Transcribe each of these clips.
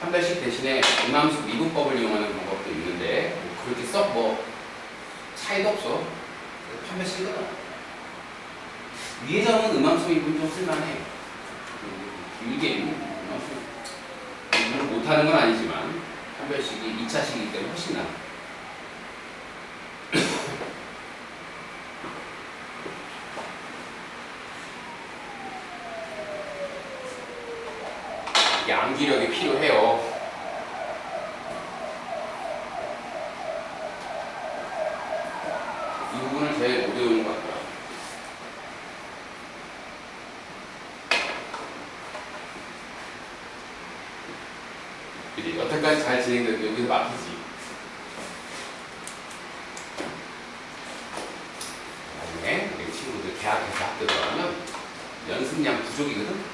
판별식 대신에 음함수 미분법을 이용하는 방법도 있는데 뭐 그렇게 썩 뭐 차이도 없어. 그래서 판별식이거든. 위에 점은 음함수 미분 좀 쓸만해. 그 길게 음함수 미분을 못하는 건 아니지만 판별식이 2차식이기 때문에 훨씬 나. 양기력이 필요해요. 이 부분을 제일 못 외우는 것 같아요. 그지? 여태까지 잘 진행됐는데 여기서 막히지. 나중에 우리 친구들 대학에서 학교 들어가면 연습량 부족이거든?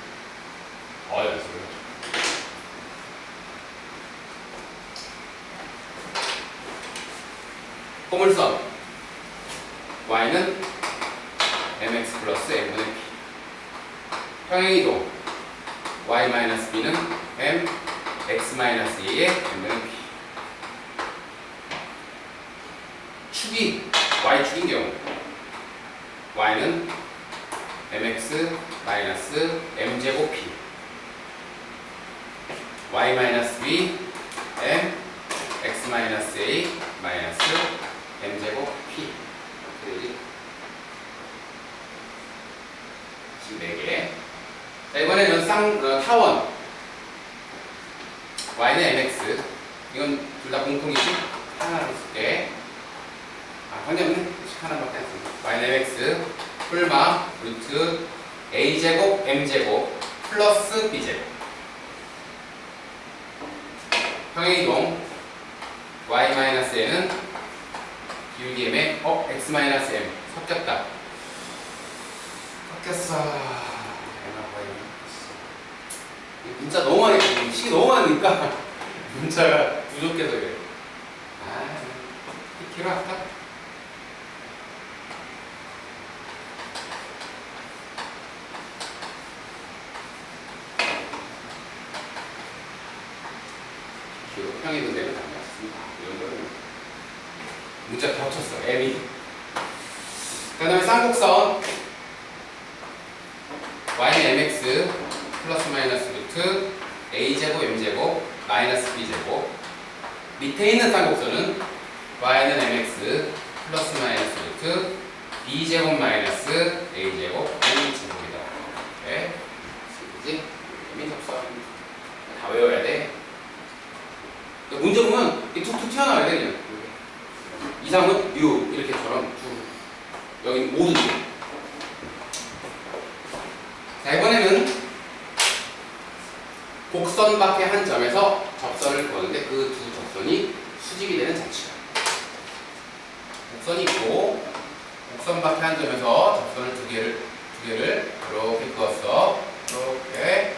더 연습을 해. 포물선 y는 mx 플러스 m분의 p. 평행이동 y 마이너스 b는 m x 마이너스 2의 m분의 p. 축이 y축인 경우 y는 mx 마이너스 m제곱 p. y 마이너스 b m x 마이너스 a 마이너스 m제곱 p 그러지? 지금 4개 자 이번에는 쌍, 어, 타원. y는 mx. 이건 둘 다 공통이지? 하나로 쓸게. 아 관계 없네 하나밖에 안 쓰네. y는 mx 풀마 루트 a제곱 m제곱 플러스 b제곱. 평행이동. y-n은 기울기 m에 어? x-m 섞였다 이 문자 너무 많이 식이 너무 많으니까. 문자가 부족해서 그래 아 필요 없다 기호 평행이동 되면 안 맞습니다 이런 거는 문자 겹쳤어 M이 그 다음에 쌍곡선 y는 mx 플러스 마이너스 루트 a제곱 m제곱 마이너스 b제곱 밑에 있는 쌍곡선은 y는 mx 플러스 마이너스 루트 b제곱 마이너스 a제곱 m제곱이다 네? 그지? 민접선 다 외워야 돼 그러니까 문제 보면 이 툭툭 튀어나와야 돼 그냥 이상은 유 이렇게처럼 쭉 여기 모두 돼. 자 이번에는 곡선 밖의 한 점에서 접선을 그었는데 그 두 접선이 수직이 되는 자치다. 곡선이 있고 한 점에서 접선을 두 개를 두 개를 이렇게. 이렇게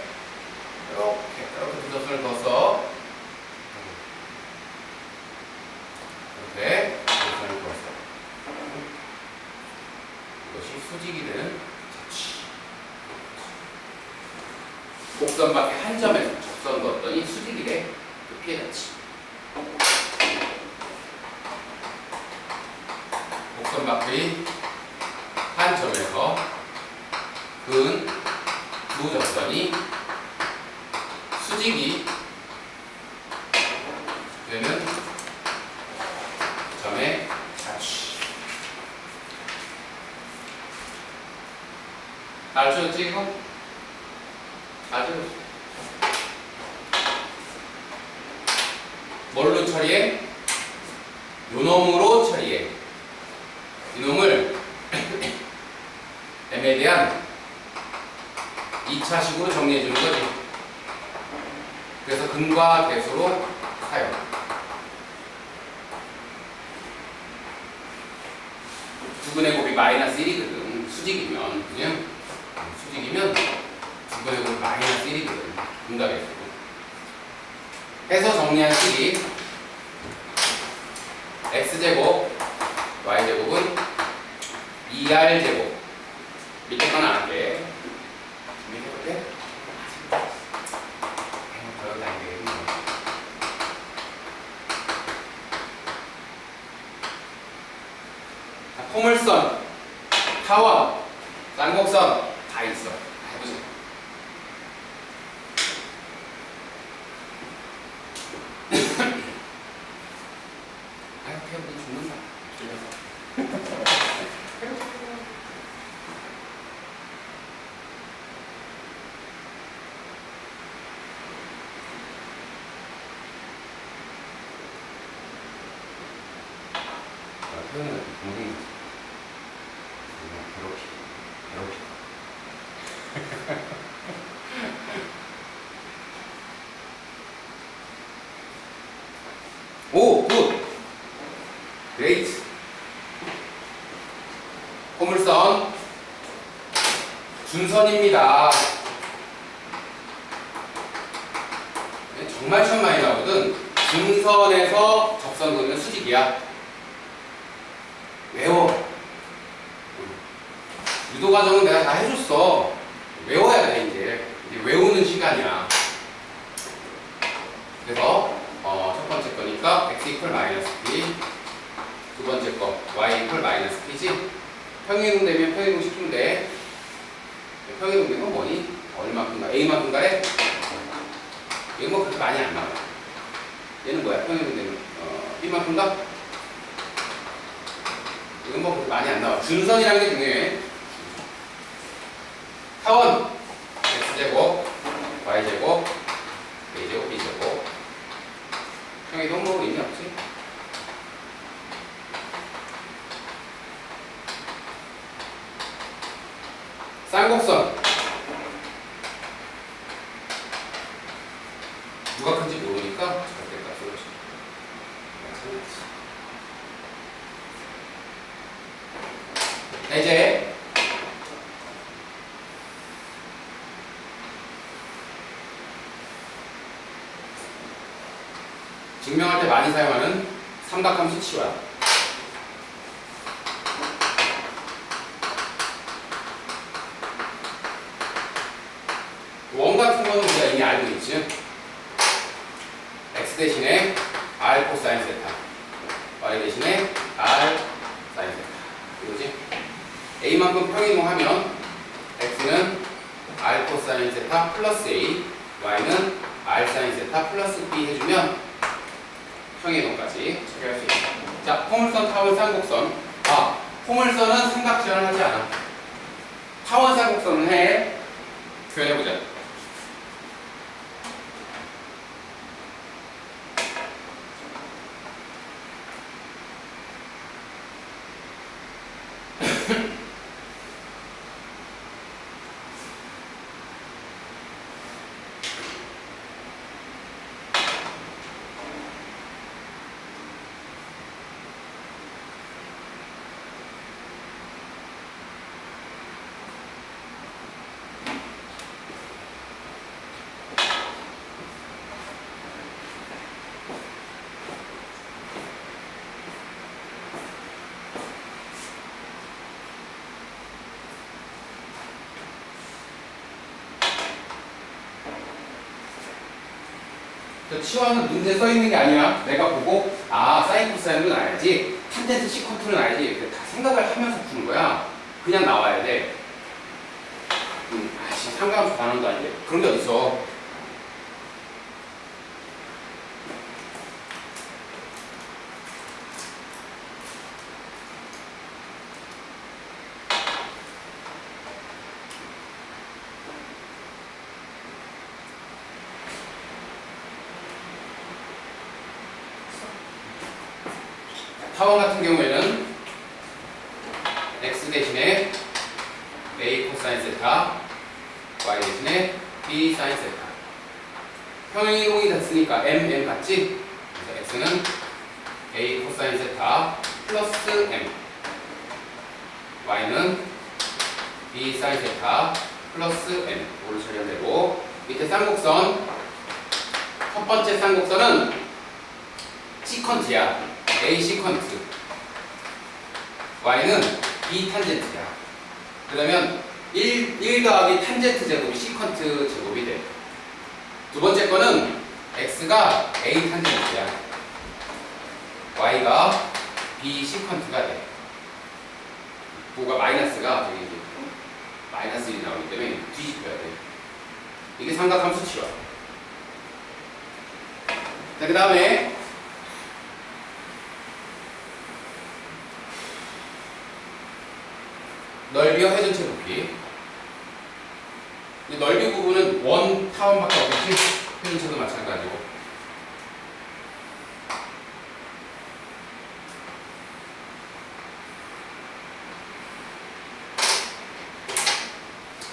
이렇게 이렇게 두 접선을 그었어. 이렇게 곡선을 그었어. 이것이 수직이 되는 자치. 곡선 밖에 한 점에서 접선 그었더니 수직이 돼. 그 피해 자치. 곡선 밖의 한 점에서 근 두 접선이 수직이 되는 점의 자취. 잘 쳐졌지 마이너스 1이거든. 수직이면. 그냥 수직이면 두 번의 곱 마이너스 1이거든. 응답이 해서 정리한 식이 x제곱 y제곱은 2r제곱 밑에 건 안돼 밑에 포물선 타원, 쌍곡선 다 있어. 다 해보자. 아유, 태우고 죽는다. 죽는다. 아, 태우는 동생이 그냥 괴롭히, 괴롭히. 오, 굿. 그레이트. 포물선 준선입니다. 네, 정말 시험 많이 나오거든. 준선에서 접선 그리는 수직이야. 외워. 유도 과정은 내가 다 해줬어. 외워야 돼 이제. 이제 외우는 시간이야. 그래서 어, 거니까 x 이퀄 마이너스 b. 두 번째 거 y 이퀄 마이너스 p지? 평행이동 되면 평행이동 시키면 돼 평행이동 되면 뭐니? 얼마큼가? A만큼가에 이건 뭐 그렇게 많이 안 나와. 얘는 뭐야? 평행이동 되면 어, b만큼 가? 이건 뭐 그렇게 많이 안 나와. 준선이라는 게 중요해. 타원 x제곱 y제곱 a제곱 b제곱 평행이동 뭐 의미 없지 쌍곡선 누가 큰지 모르니까 쳐. 마찬가지. 자, 이제 증명할 때 많이 사용하는 삼각함 수 치환 원 같은 거는 우리가 이미 알고 있지. x 대신에 r 코사인 세타, y 대신에 r 사인 세타. 이거지? a만큼 평이동하면 x는 r 코사인 세타 플러스 a, y는 r 사인 세타 플러스 b 해주면 평이동까지 처리할 수 있다. 자, 포물선, 타원, 쌍곡선. 아, 포물선은 삼각지연을 하지 않아. 타원, 쌍곡선은 해. 표현해보자. 그 치환은 문제 써 있는 게 아니야. 내가 보고 아 사인 코사인은 알지, 탄젠트 시컨트는 알지. 이렇게 다 생각을 하면서 푸는 거야. 그냥 나와야 돼. 음, 아씨 삼각함수 반응도 아닌데 그런 게 어딨어? 타원 같은 경우에는 x 대신에 a 코사인 세타, y 대신에 b 사인 세타. 평행이동이 됐으니까 m, m 같지? 그래서 x는 a 코사인 세타 플러스 m, y는 b 사인 세타 플러스 m. 이걸로 처리하면 되고 밑에 쌍곡선 첫 번째 쌍곡선은 시컨트야. A 시컨트. Y는 B 탄젠트야. 그러면 1, 1 더하기 탄젠트 제곱이 시컨트 제곱이 돼 두 번째 거는 X가 A 탄젠트야. Y가 B 시컨트가 돼. 9가 마이너스가 저기 이제 마이너스 1이 나오기 때문에 뒤집혀야 돼. 이게 삼각함수 치료. 자, 그 다음에 넓이와 회전체. 근데 넓이 부분은 원 타원밖에 없겠지? 회전체도 마찬가지고.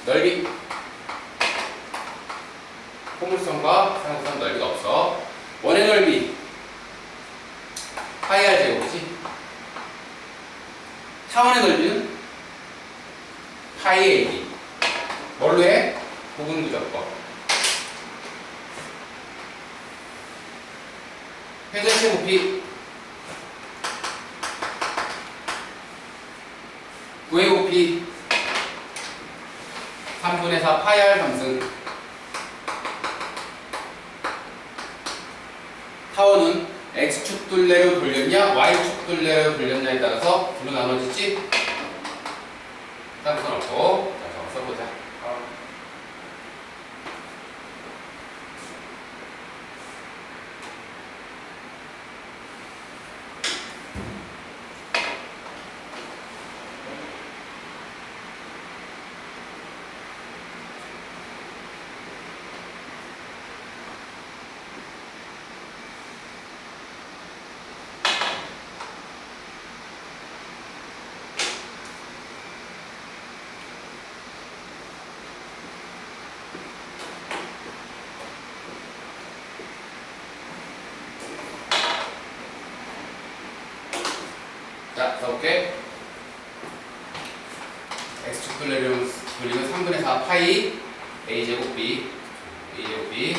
넓이. 포물선과 상수선 넓이가 없어. 원의 넓이. 파이 r 제곱이지. 타원의 넓이는 파이 AB. 뭘로 해? 부분 구조법. 회전체 부피 9의 부피 3분의 4 파이 R 함승 타원은 X축 둘레로 돌렸냐 Y축 둘레로 돌렸냐에 따라서 둘로 나눠지지 딴건 없고 자 저거 써보자 어. 자, 써볼게. x축 둘레를 돌리면 3분의 4 파이 a 제곱 b a 제곱 b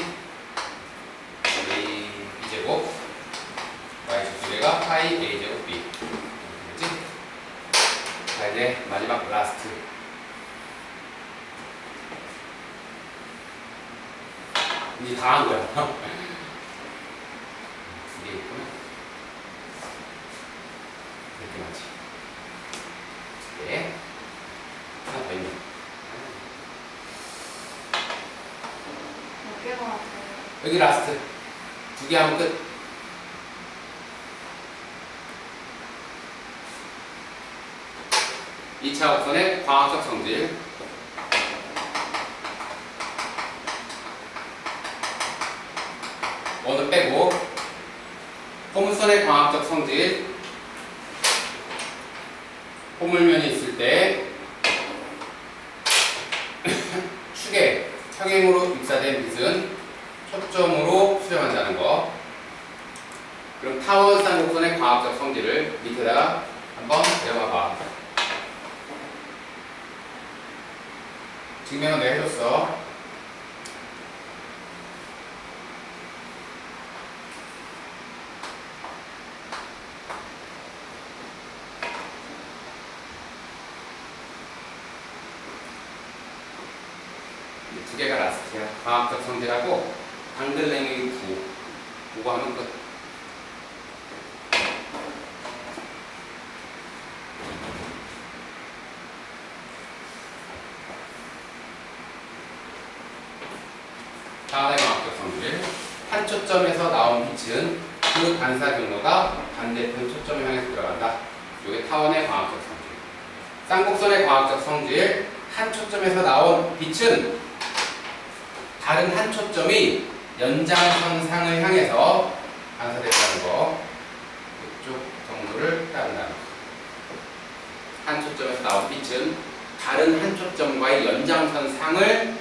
a 제곱 y축 둘레가 파이 a 제곱 b 그렇지? 자 이제 마지막 라스트 이제 다 한 거야 이게 있구나 이렇게 맞지. 네. 하나 더 있네 몇 개가 왔어요? 여기 라스트. 두 개 하면 끝. 이차 곡선의 광학적 성질. 원을 빼고. 포물선의 광학적 성질 포물면이 있을 때 축에 평행으로 입사된 빛은 초점으로 수렴한다는 거. 그럼 타원 쌍곡선의 과학적 성질을 밑에다가 한번 내려가 봐. 증명은 내가 해줬어. 두 개가 라스트야. 과학적 성질하고 방글랭이 구. 그거 하면 끝. 다음의 과학적 성질. 한 초점에서 나온 빛은 그 반사 경로가 반대편 초점을 향해서 들어간다. 이게 타원의 과학적 성질. 쌍곡선의 과학적 성질. 한 초점에서 나온 빛은 다른 한 초점이 연장선상을 향해서 반사됐다는 거. 이쪽 정도를 따른다는 거. 한 초점에서 나온 빛은 다른 한 초점과의 연장선상을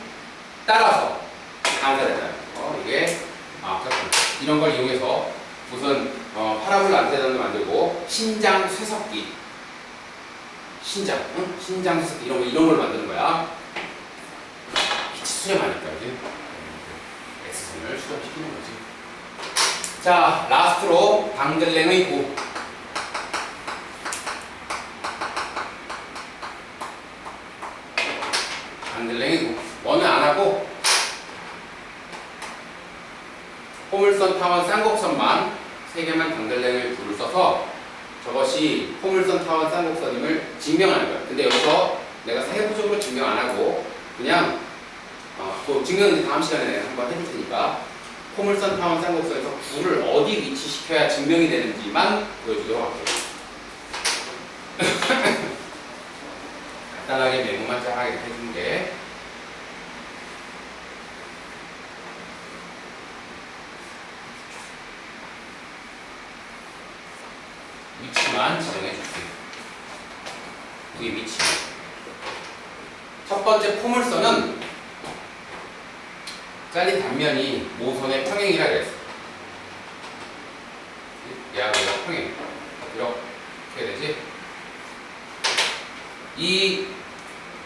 따라서 반사된다는 거. 이게 과학적 성질. 이런 걸 이용해서 우선 어, 파라볼라 안테나를 만들고 신장 쇠석기 신장, 응? 신장 쇠석기 이런 거 이런 걸 만드는 거야. 수렴하니까 이제 X선을 수렴시키는 거지. 자, 라스트로 방들랭의 구. 방들랭의 구. 원은 안 하고 포물선 타원 쌍곡선만 세 개만 방들랭을 구를 써서 저것이 포물선 타원 쌍곡선임을 증명하는 거야. 근데 여기서 내가 세부적으로 증명 안 하고 그냥 어, 그 증명은 다음 시간에 한번 해줄 테니까 포물선 타원 쌍곡선에서 구를 어디 위치시켜야 증명이 되는지만 보여주도록 할게요. 간단하게 메모만 쫙 해준 게 위치만 지정해 줄게요. 여기 위치. 첫 번째 포물선은 잘린 단면이 모선의 평행이라 그랬어. 얘하고 얘가 평행. 이렇게 되지. 이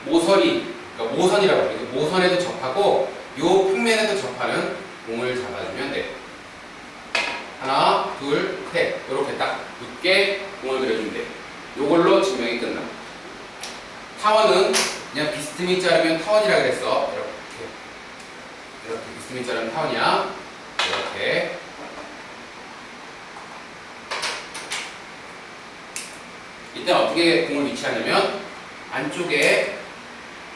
모선이, 그러니까 모선이라고 해요. 모선에도 접하고 요 평면에도 접하는 공을 잡아주면 돼. 하나, 둘, 셋. 이렇게 딱 붙게 공을 그려주면 돼. 요걸로 증명이 끝나. 타원은 그냥 비스듬히 자르면 타원이라 그랬어. 이렇게. 이렇게 자르면 타원이야. 이렇게. 이때 어떻게 공을 위치하냐면 안쪽에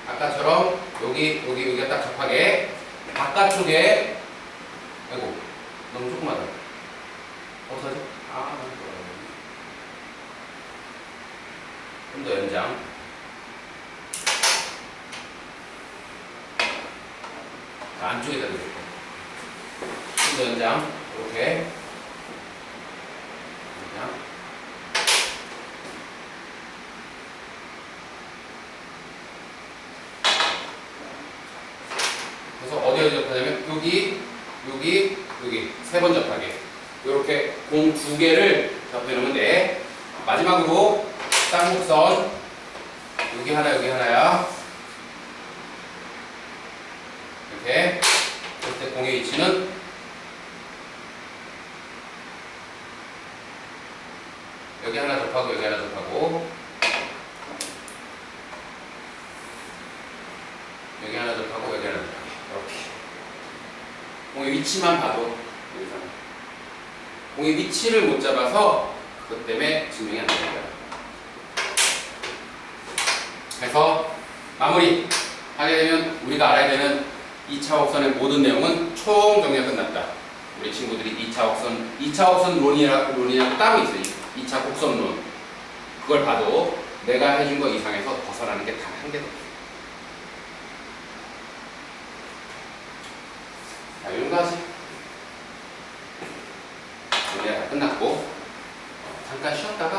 아까처럼 여기 여기 여기가 딱 접하게 바깥쪽에 아이고 너무 조그마다 어떡하지? 아 좀더 연장 안쪽에다 넣을게요 좀더 연장 이렇게. 연장. 그래서 어디 어디 접하냐면 여기, 여기, 여기. 세 번 접하게. 이렇게 공 두 개를 접해 놓으면 돼. 마지막으로 쌍곡선. 여기 하나 여기 하나야. 이렇게 그때 공의 위치는 여기 하나 접하고 여기 하나 접하고 여기 하나 접하고 여기 하나 접하고 이렇게. 공의 위치만 봐도 여기서 공의 위치를 못 잡아서 그것 때문에 증명이 안 거야. 그래서 마무리. 하게 되면 우리가 알아야 되는 2차 곡선의 모든 내용은 총 정리가 끝났다. 우리 친구들이 2차 곡선, 2차 곡선 론이라 론이라고 따로 있어요. 2차 곡선론. 그걸 봐도 내가 해준 거 이상에서 벗어나는 게 단 한 개도 없어. 자, 이런 거 하지. 정리가 다 끝났고 어, 잠깐 쉬었다가